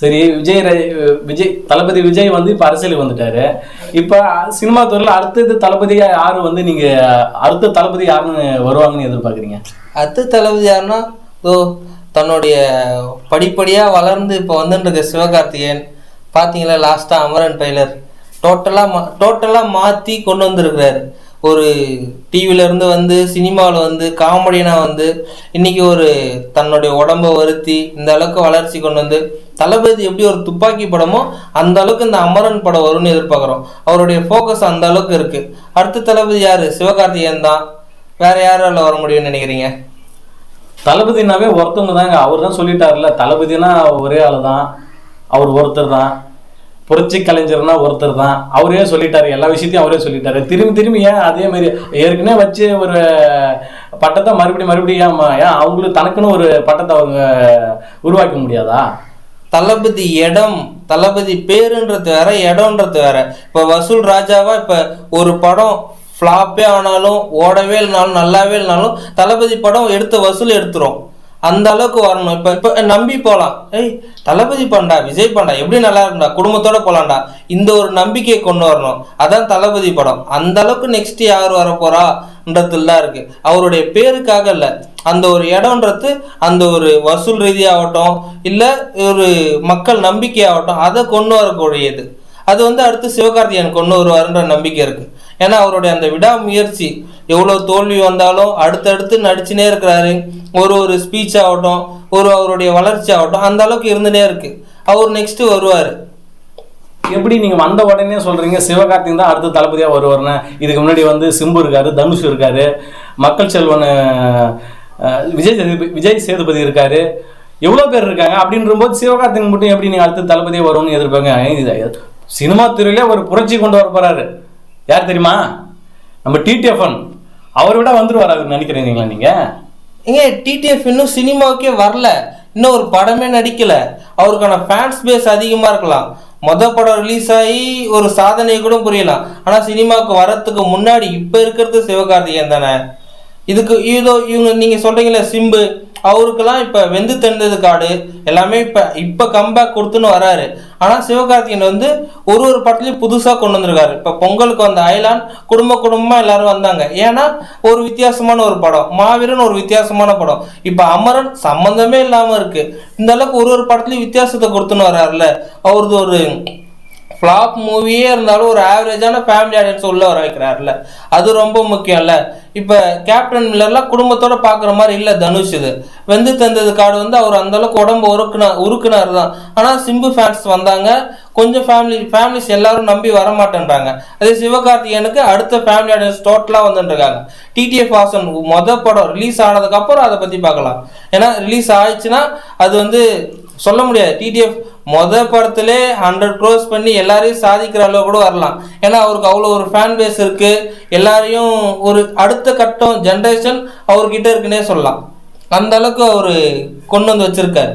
சரி விஜய் விஜய் தளபதி விஜய் வந்து இப்போ அரசியலுக்கு வந்துட்டாரு. இப்போ சினிமா துறையில் அடுத்தது தளபதியா யாரு வந்து நீங்க அடுத்த தளபதி யாருன்னு வருவாங்கன்னு எதிர்பார்க்குறீங்க? அடுத்த தளபதி யாருன்னா ஓ தன்னுடைய படிப்படியாக வளர்ந்து இப்போ வந்துட்டு சிவகார்த்திகேயன். பார்த்தீங்களா லாஸ்ட்டாக அமரன் டெய்லர் டோட்டலாக மா டோட்டலாக மாற்றி கொண்டு வந்திருக்கிறாரு. ஒரு டிவியில இருந்து வந்து சினிமாவில் வந்து காமெடியனாக வந்து இன்னைக்கு ஒரு தன்னுடைய உடம்பை வருத்தி இந்த அளவுக்கு வளர்ச்சி கொண்டு வந்து தளபதி எப்படி ஒரு துப்பாக்கி படமோ அந்த அளவுக்கு இந்த அமரன் படம் வரும்னு எதிர்பார்க்குறோம். அவருடைய ஃபோக்கஸ் அந்த அளவுக்கு இருக்கு. அடுத்த தளபதி யாரு? சிவகார்த்திகேயன் தான். வேற யாரால வர முடியும்னு நினைக்கிறீங்க? தளபதினாவே ஒருத்தவங்க தாங்க. அவர் தான் சொல்லிட்டாருல தளபதினா ஒரே ஆளு தான் அவர் ஒருத்தர் தான். புரட்சி கலைஞர்னா ஒருத்தர் தான். அவரே சொல்லிட்டாரு எல்லா விஷயத்தையும் அவரே சொல்லிட்டாரு. திரும்பி திரும்பி ஏன் அதே மாதிரி ஏற்கனவே வச்சு ஒரு பட்டத்தை மறுபடியும் மறுபடியும் ஏன் ஏன் அவங்களுக்கு தனக்குன்னு ஒரு பட்டத்தை அவங்க உருவாக்க முடியாதா? தளபதி இடம் தளபதி பேருன்றது வேற இடம்ன்றது வேற. இப்போ வசூல் ராஜாவா இப்போ ஒரு படம் ஃப்ளாப்பே ஆனாலும் ஓடவே இல்லைனாலும் நல்லாவே இல்லைனாலும் தளபதி படம் எடுத்த வசூல் எடுத்துரும். அந்த அளவுக்கு வரணும். இப்போ இப்போ நம்பி போகலாம் ஏய் தளபதி பண்டா விஜய் பண்டா எப்படி நல்லா இருக்கும்டா? குடும்பத்தோட போலாம்டா. இந்த ஒரு நம்பிக்கையை கொண்டு வரணும். அதான் தளபதி படம். அந்த அளவுக்கு நெக்ஸ்ட் யார் வர போறான்றதுல இருக்கு. அவருடைய பேருக்காக இல்லை. அந்த ஒரு இடம்ன்றது அந்த ஒரு வசூல் ரீதியாகட்டும் இல்லை ஒரு மக்கள் நம்பிக்கையாகட்டும் அதை கொண்டு வரக்கூடியது. அது வந்து அடுத்து சிவகார்த்திகேயன் கொண்டு வருவாருன்ற நம்பிக்கை இருக்குது ஏன்னா அவருடைய அந்த விடாமுயற்சி எவ்வளோ தோல்வி வந்தாலும் அடுத்தடுத்து நடிச்சுனே இருக்கிறாரு. ஒரு ஒரு ஸ்பீச் ஆகட்டும் ஒரு அவருடைய வளர்ச்சி ஆகட்டும் அந்த அளவுக்கு இருந்துனே இருக்கு. அவர் நெக்ஸ்ட் வருவார். எப்படி நீங்க வந்த உடனே சொல்றீங்க? சிவகார்த்திகன் தான் அடுத்த தளபதியா வருவார்னு இதுக்கு முன்னாடி வந்து சிம்பு இருக்காரு தனுஷ் இருக்காரு மக்கள் செல்வன் விஜய் சேதுபதி விஜய் சேதுபதி இருக்காரு. எவ்வளோ பேர் இருக்காங்க? அப்படின்ற போது சிவகார்த்திகன் மட்டும் எப்படி நீங்க அடுத்த தளபதியா வரும்னு எதிர்பார்ங்க சினிமா துறையிலே ஒரு புரட்சி கொண்டு வர போறாரு. யார் தெரியுமா? நம்ம டிடிஎஃப்என் அவரை விட வந்துருவார் அவர் நினைக்கிறீங்களா நீங்க? ஏங்க டிடிஎஃப் இன்னும் சினிமாவுக்கே வரல. இன்னும் ஒரு படமே நடிக்கல. அவருக்கான ஃபேன்ஸ் பேஸ் அதிகமாக இருக்கலாம். மொத படம் ரிலீஸ் ஆகி ஒரு சாதனை கூட புரியலாம். ஆனால் சினிமாவுக்கு வரத்துக்கு முன்னாடி இப்போ இருக்கிறது சிவகார்த்திகேயன் தானே. இதுக்கு இதோ இவங்க நீங்கள் சொல்கிறீங்களே சிம்பு. அவருக்கெல்லாம் இப்போ வெந்து தெரிந்தது காடு எல்லாமே இப்போ இப்போ கம்பேக் கொடுத்துன்னு வராரு. ஆனால் சிவகார்த்திகேயன் வந்து ஒரு ஒரு படத்துலையும் புதுசாக கொண்டு வந்திருக்காரு. இப்போ பொங்கலுக்கு வந்த ஐலான் குடும்ப குடும்பமாக எல்லாரும் வந்தாங்க. ஏன்னா ஒரு வித்தியாசமான ஒரு படம். மாவீரன் ஒரு வித்தியாசமான படம். இப்போ அமரன் சம்மந்தமே இல்லாமல் இருக்குது இந்த அளவுக்கு ஒரு ஒரு படத்துலையும் வித்தியாசத்தை கொடுத்துன்னு வர்றாருல அவரது ஒரு ஃப்ளாப் மூவியே இருந்தாலும் ஒரு ஆவரேஜான ஃபேமிலி ஆடியன்ஸ் உள்ள வர வைக்கிறாருல. அது ரொம்ப முக்கியம்ல. இப்போ கேப்டன் மில்லர்லாம் குடும்பத்தோட பார்க்குற மாதிரி இல்லை தனுஷ் இது. வெந்து தந்தது காடு வந்து அவர் அந்தளவுக்கு உடம்பு உருக்குனா உருக்குனார் தான் ஆனால் சிம்பு ஃபேன்ஸ் வந்தாங்க. கொஞ்சம் ஃபேமிலி ஃபேமிலிஸ் எல்லாரும் நம்பி வர மாட்டேன்றாங்க அதே சிவகார்த்திகேயனுக்கு அடுத்த ஃபேமிலி ஆடியன்ஸ் டோட்டலாக வந்துட்டுருக்காங்க. டிடிஎஃப் ஆசன் மொத படம் ரிலீஸ் ஆனதுக்கப்புறம் அதை பற்றி பார்க்கலாம் ஏன்னா ரிலீஸ் ஆயிடுச்சுன்னா அது வந்து சொல்ல முடியாது. டிடிஎஃப் மொத படத்திலே ஹண்ட்ரட் க்ரோஸ் பண்ணி எல்லாரையும் சாதிக்கிற அளவு கூட வரலாம். ஏன்னா அவருக்கு அவ்வளோ ஒரு ஃபேன் பேஸ் இருக்கு. எல்லாரையும் ஒரு அடுத்த கட்டம் ஜென்ரேஷன் அவர்கிட்ட இருக்குன்னே சொல்லலாம். அந்த அளவுக்கு அவர் கொண்டு வந்து வச்சிருக்காரு.